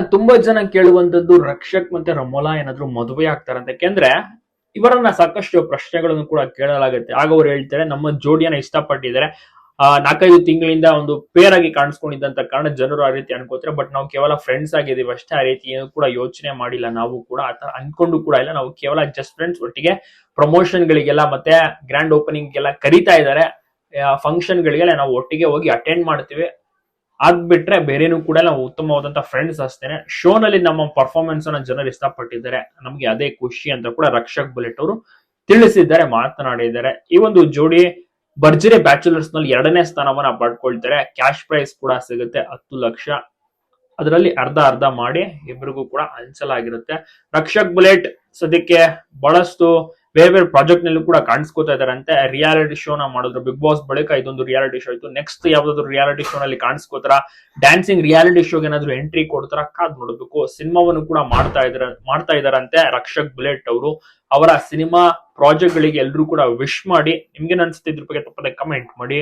ತುಂಬಾ ಜನ ಕೇಳುವಂತದ್ದು ರಕ್ಷಕ್ ಮತ್ತೆ ರಮೋಲಾ ಏನಾದ್ರು ಮದುವೆ ಆಗ್ತಾರಂತ ಯಾಕೆಂದ್ರೆ ಇವರನ್ನ ಸಾಕಷ್ಟು ಪ್ರಶ್ನೆಗಳನ್ನು ಕೂಡ ಕೇಳಲಾಗುತ್ತೆ. ಆಗ ಅವ್ರು ಹೇಳ್ತಾರೆ, ನಮ್ಮ ಜೋಡಿಯನ್ನ ಇಷ್ಟಪಟ್ಟಿದ್ದಾರೆ. ಆ, ನಾಲ್ಕೈದು ತಿಂಗಳಿಂದ ಒಂದು ಪೇರ್ ಆಗಿ ಕಾಣಿಸ್ಕೊಂಡಿದ್ದಂತ ಕಾರಣ ಜನರು ಆ ರೀತಿ ಅನ್ಕೋತಾರೆ. ಬಟ್ ನಾವು ಕೇವಲ ಫ್ರೆಂಡ್ಸ್ ಆಗಿದ್ದೀವಿ. ಅಷ್ಟೇ ಆ ರೀತಿ ಏನು ಕೂಡ ಯೋಚನೆ ಮಾಡಿಲ್ಲ ನಾವು ಕೂಡ. ಆತರ ಅನ್ಕೊಂಡು ಕೂಡ ಇಲ್ಲ. ನಾವು ಕೇವಲ ಜಸ್ಟ್ ಫ್ರೆಂಡ್ಸ್ ಒಟ್ಟಿಗೆ ಪ್ರಮೋಷನ್ ಗಳಿಗೆಲ್ಲ ಮತ್ತೆ ಗ್ರ್ಯಾಂಡ್ ಓಪನಿಂಗ್ ಎಲ್ಲ ಕರಿತಾ ಇದ್ದಾರೆ. ಫಂಕ್ಷನ್ ಗಳಿಗೆಲ್ಲ ನಾವು ಒಟ್ಟಿಗೆ ಹೋಗಿ ಅಟೆಂಡ್ ಮಾಡ್ತೀವಿ. ಆಗ್ಬಿಟ್ರೆ ಬೇರೆನೂ ಕೂಡ ನಾವು ಉತ್ತಮವಾದಂತ ಫ್ರೆಂಡ್ಸ್ ಅಷ್ಟೇನೆ. ಶೋ ನಲ್ಲಿ ನಮ್ಮ ಪರ್ಫಾರ್ಮೆನ್ಸ್ ಅನ್ನ ಜನರು ಇಷ್ಟಪಟ್ಟಿದ್ದಾರೆ. ನಮ್ಗೆ ಅದೇ ಖುಷಿ ಅಂತ ಕೂಡ ರಕ್ಷಕ್ ಬುಲೆಟ್ ಅವರು ತಿಳಿಸಿದ್ದಾರೆ, ಮಾತನಾಡಿದ್ದಾರೆ. ಈ ಒಂದು ಜೋಡಿ ಭರ್ಜರಿ ಬ್ಯಾಚುಲರ್ಸ್ನಲ್ಲಿ ಎರಡನೇ ಸ್ಥಾನವನ್ನ ಪಡ್ಕೊಳ್ತಾರೆ. ಕ್ಯಾಶ್ ಪ್ರೈಸ್ ಕೂಡ ಸಿಗುತ್ತೆ, ಹತ್ತು ಲಕ್ಷ. ಅದರಲ್ಲಿ ಅರ್ಧ ಅರ್ಧ ಮಾಡಿ ಇಬ್ಬರಿಗೂ ಕೂಡ ಹಂಚಲಾಗಿರುತ್ತೆ. ರಕ್ಷಕ್ ಬುಲೆಟ್ ಸದ್ಯಕ್ಕೆ ಬಹಳಷ್ಟು ಬೇರೆ ಬೇರೆ ಪ್ರಾಜೆಕ್ಟ್ ನಲ್ಲೂ ಕೂಡ ಕಾಣಿಸ್ಕೋತಾ ಇದಾರಂತೆ ರಿಯಾಲಿಟಿ ಶೋನ ಮಾಡಿದ್ರು ಬಿಗ್ ಬಾಸ್ ಬಳಿಕ ಇದೊಂದು ರಿಯಾಲಿಟಿ ಶೋ ಇತ್ತು. ನೆಕ್ಸ್ಟ್ ಯಾವ್ದಾದ್ರು ರಿಯಾಲಿಟಿ ಶೋ ನಲ್ಲಿ ಕಾಣಿಸ್ಕೋತಾರ? ಡ್ಯಾನ್ಸಿಂಗ್ ರಿಯಾಲಿಟಿ ಶೋಗೆ ಏನಾದ್ರು ಎಂಟ್ರಿ ಕೊಡ್ತಾರ? ಕಾದ್ ನೋಡಬೇಕು. ಸಿನಿಮಾವನ್ನು ಕೂಡ ಮಾಡ್ತಾ ಇದ್ರ, ಮಾಡ್ತಾ ಇದಾರಂತೆ ರಕ್ಷಕ್ ಬುಲೆಟ್ ಅವರು. ಅವರ ಸಿನಿಮಾ ಪ್ರಾಜೆಕ್ಟ್ ಗಳಿಗೆ ಎಲ್ಲರೂ ಕೂಡ ವಿಶ್ ಮಾಡಿ. ನಿಮ್ಗೆ ಅನ್ಸುತ್ತೆ ಇದ್ರ ಬಗ್ಗೆ ತಪ್ಪದೆ ಕಮೆಂಟ್ ಮಾಡಿ.